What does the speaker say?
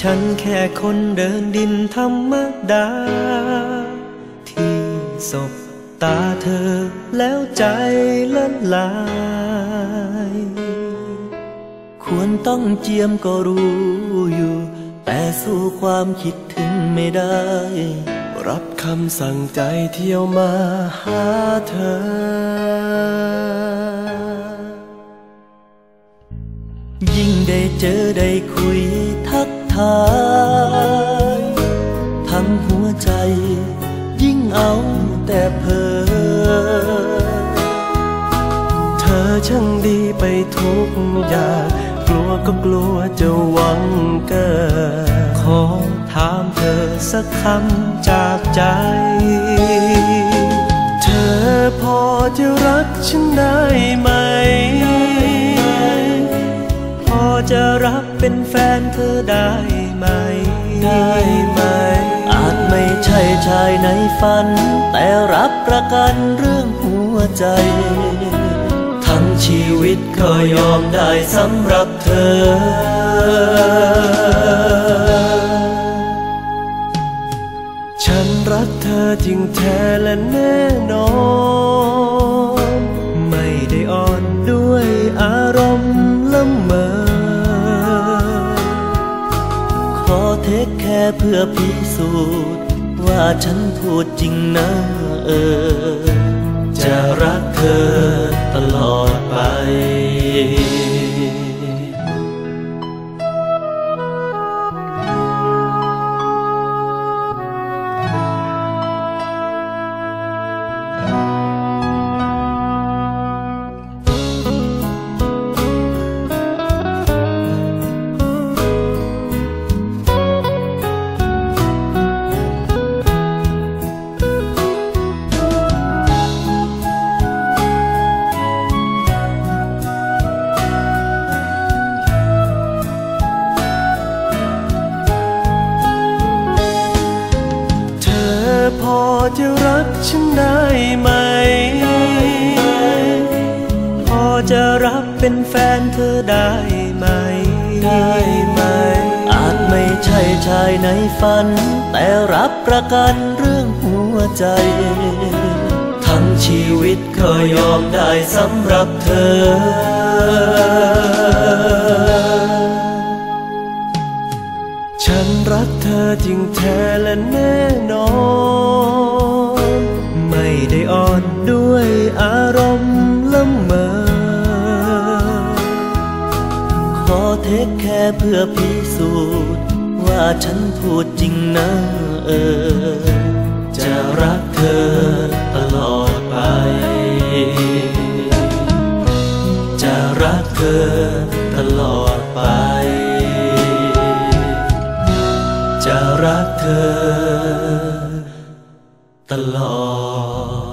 ฉันแค่คนเดินดินธรรมดา ที่สบตาเธอแล้วใจละลาย ควรต้องเจียมก็รู้อยู่ แต่สู้ความคิดถึงไม่ได้ รับคำสั่งใจเที่ยวมาหาเธอยิ่งได้เจอได้คุย ท้าย ทั้งหัวใจ ยิ่งเอาแต่เพอเธอช่างดีไปทุกอย่าง กลัวก็กลัวจะหวังเกินขอถามเธอสักคำจากใจ เธอพอจะรักฉันได้ไหม จะรับเป็นแฟนเธอได้ไหม ได้ไหม อาจไม่ใช่ชายในฝัน แต่รับประกันเรื่องหัวใจ ทั้งชีวิตก็ยอมได้สำหรับเธอฉันรักเธอจริงแท้และแน่นอน เพื่อพิสูจน์ ว่าฉันพูดจริงนะเออ จะรักเธอตลอดไป จะรักฉันได้ไหม พอจะรับเป็นแฟนเธอได้ไหม ได้ไหม อาจไม่ใช่ชายในฝัน แต่รับประกันเรื่องหัวใจ ทั้งชีวิตก็ยอมได้สำหรับเธอฉันรักเธอจริงแท้และแน่นอน ได้อ่อนด้วยอารมณ์ละเมอ ขอเทคแค่เพื่อพิสูจน์ ว่าฉันพูดจริงนะเออ จะรักเธอตลอดไป จะรักเธอตลอดไป จะรักเธอ ตลอด